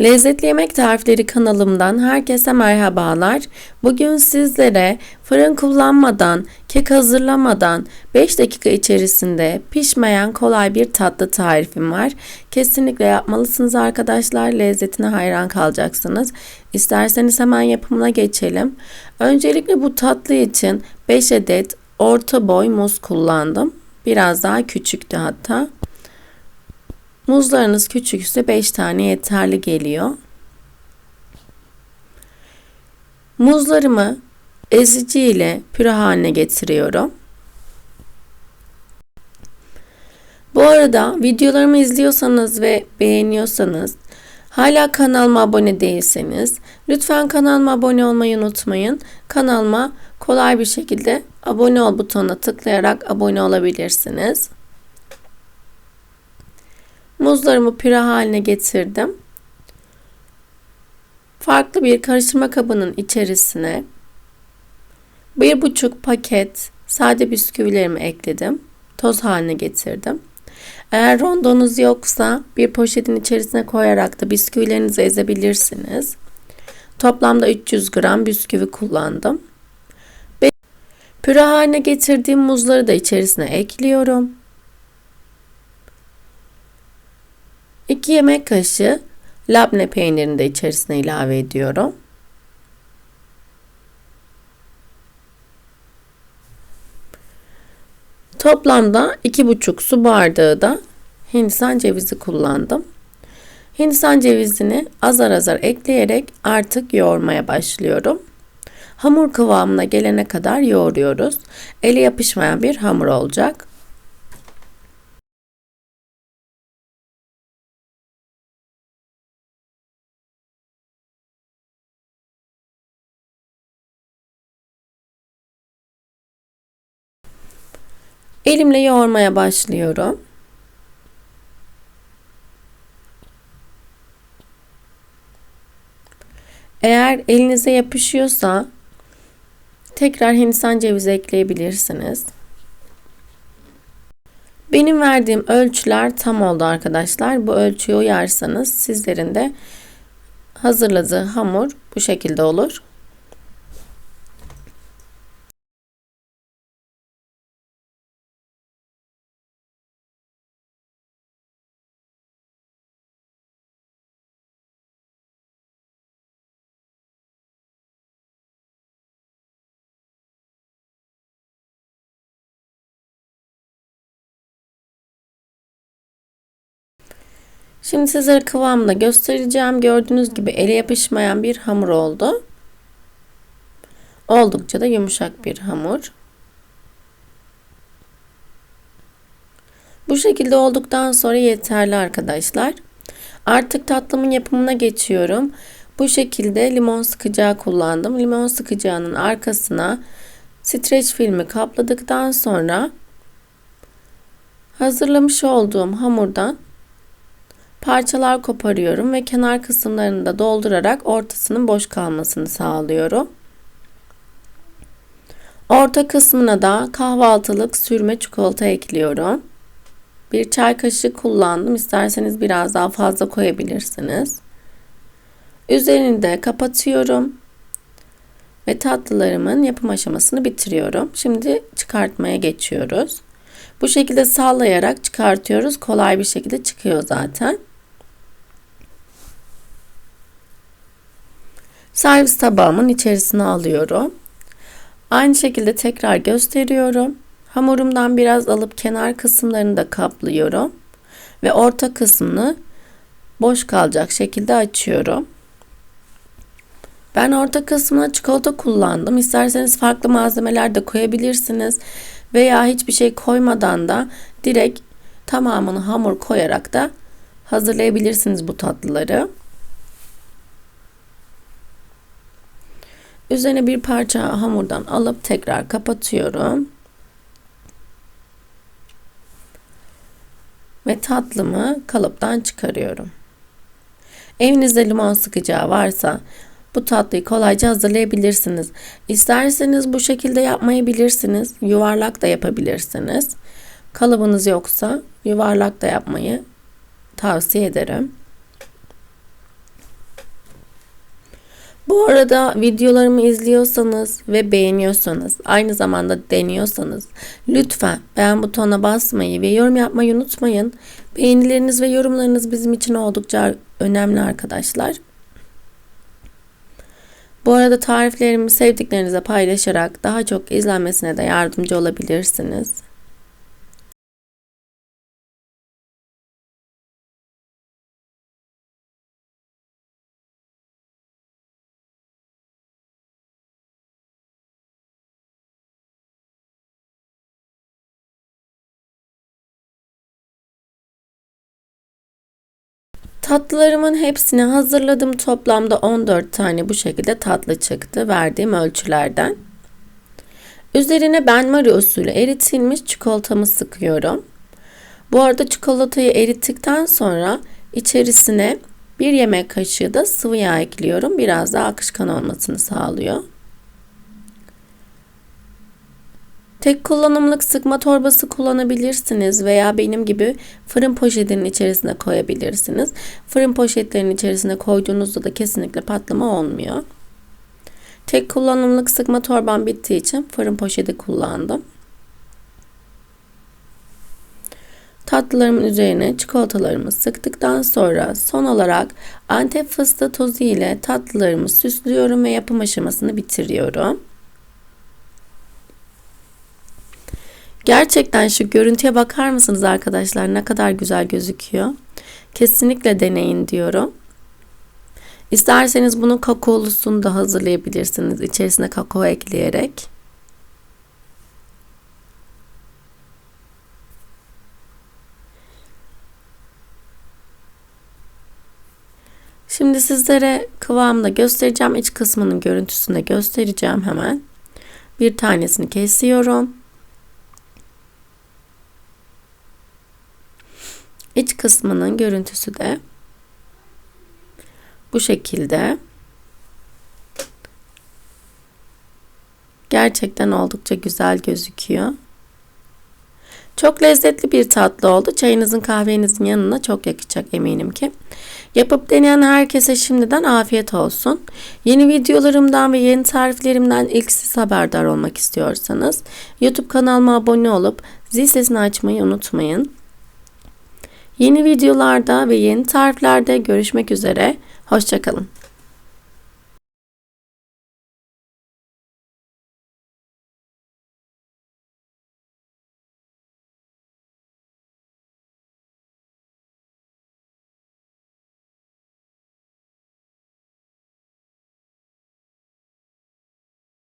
Lezzetli Yemek Tarifleri kanalımdan herkese merhabalar. Bugün sizlere fırın kullanmadan, kek hazırlamadan 5 dakika içerisinde pişmeyen kolay bir tatlı tarifim var. Kesinlikle yapmalısınız arkadaşlar. Lezzetine hayran kalacaksınız. İsterseniz hemen yapımına geçelim. Öncelikle bu tatlı için 5 adet orta boy muz kullandım. Biraz daha küçüktü hatta. Muzlarınız küçükse 5 tane yeterli geliyor. Muzlarımı ezici ile püre haline getiriyorum. Bu arada videolarımı izliyorsanız ve beğeniyorsanız hala kanalıma abone değilseniz lütfen kanalıma abone olmayı unutmayın. Kanalıma kolay bir şekilde abone ol butonuna tıklayarak abone olabilirsiniz. Muzlarımı püre haline getirdim. Farklı bir karıştırma kabının içerisine bir buçuk paket sade bisküvilerimi ekledim. Toz haline getirdim. Eğer rondonuz yoksa bir poşetin içerisine koyarak da bisküvilerinizi ezebilirsiniz. Toplamda 300 gram bisküvi kullandım. Püre haline getirdiğim muzları da içerisine ekliyorum. 2 yemek kaşığı labne peynirini de içerisine ilave ediyorum. Toplamda 2,5 su bardağı da Hindistan cevizi kullandım. Hindistan cevizini azar azar ekleyerek artık yoğurmaya başlıyorum. Hamur kıvamına gelene kadar yoğuruyoruz. Eli yapışmayan bir hamur olacak. Elimle yoğurmaya başlıyorum. Eğer elinize yapışıyorsa tekrar hindistan cevizi ekleyebilirsiniz. Benim verdiğim ölçüler tam oldu arkadaşlar. Bu ölçüye uyarsanız sizlerin de hazırladığı hamur bu şekilde olur. Şimdi sizlere kıvamını göstereceğim. Gördüğünüz gibi ele yapışmayan bir hamur oldu. Oldukça da yumuşak bir hamur. Bu şekilde olduktan sonra yeterli arkadaşlar. Artık tatlımın yapımına geçiyorum. Bu şekilde limon sıkacağı kullandım. Limon sıkacağının arkasına streç filmi kapladıktan sonra hazırlamış olduğum hamurdan Parçalar koparıyorum ve kenar kısımlarını da doldurarak ortasının boş kalmasını sağlıyorum. Orta kısmına da kahvaltılık sürme çikolata ekliyorum. Bir çay kaşığı kullandım. İsterseniz biraz daha fazla koyabilirsiniz. Üzerini de kapatıyorum. Ve tatlılarımın yapım aşamasını bitiriyorum. Şimdi çıkartmaya geçiyoruz. Bu şekilde sallayarak çıkartıyoruz. Kolay bir şekilde çıkıyor zaten. Servis tabağımın içerisine alıyorum. Aynı şekilde tekrar gösteriyorum. Hamurumdan biraz alıp kenar kısımlarını da kaplıyorum. Ve orta kısmını boş kalacak şekilde açıyorum. Ben orta kısmına çikolata kullandım. İsterseniz farklı malzemeler de koyabilirsiniz. Veya hiçbir şey koymadan da direkt tamamını hamur koyarak da hazırlayabilirsiniz bu tatlıları. Üzerine bir parça hamurdan alıp tekrar kapatıyorum. Ve tatlımı kalıptan çıkarıyorum. Evinizde limon sıkacağı varsa bu tatlıyı kolayca hazırlayabilirsiniz. İsterseniz bu şekilde yapmayabilirsiniz. Yuvarlak da yapabilirsiniz. Kalıbınız yoksa yuvarlak da yapmayı tavsiye ederim. Bu arada videolarımı izliyorsanız ve beğeniyorsanız, aynı zamanda deniyorsanız lütfen beğen butonuna basmayı ve yorum yapmayı unutmayın. Beğenileriniz ve yorumlarınız bizim için oldukça önemli arkadaşlar. Bu arada tariflerimi sevdiklerinize paylaşarak daha çok izlenmesine de yardımcı olabilirsiniz. Tatlılarımın hepsini hazırladım. Toplamda 14 tane bu şekilde tatlı çıktı verdiğim ölçülerden. Üzerine benmari usulü eritilmiş çikolatamı sıkıyorum. Bu arada çikolatayı erittikten sonra içerisine bir yemek kaşığı da sıvı yağ ekliyorum. Biraz daha akışkan olmasını sağlıyor. Tek kullanımlık sıkma torbası kullanabilirsiniz veya benim gibi fırın poşetinin içerisine koyabilirsiniz. Fırın poşetlerinin içerisine koyduğunuzda da kesinlikle patlama olmuyor. Tek kullanımlık sıkma torbam bittiği için fırın poşeti kullandım. Tatlılarımın üzerine çikolatalarımı sıktıktan sonra son olarak antep fıstığı tozu ile tatlılarımı süslüyorum ve yapım aşamasını bitiriyorum. Gerçekten şu görüntüye bakar mısınız arkadaşlar? Ne kadar güzel gözüküyor. Kesinlikle deneyin diyorum. İsterseniz bunun kakaolusunu da hazırlayabilirsiniz. İçerisine kakao ekleyerek. Şimdi sizlere kıvamını göstereceğim. İç kısmının görüntüsünü de göstereceğim hemen. Bir tanesini kesiyorum. İç kısmının görüntüsü de bu şekilde. Gerçekten oldukça güzel gözüküyor. Çok lezzetli bir tatlı oldu. Çayınızın kahvenizin yanına çok yakacak eminim ki. Yapıp deneyen herkese şimdiden afiyet olsun. Yeni videolarımdan ve yeni tariflerimden ilk siz haberdar olmak istiyorsanız YouTube kanalıma abone olup zil sesini açmayı unutmayın. Yeni videolarda ve yeni tariflerde görüşmek üzere. Hoşçakalın.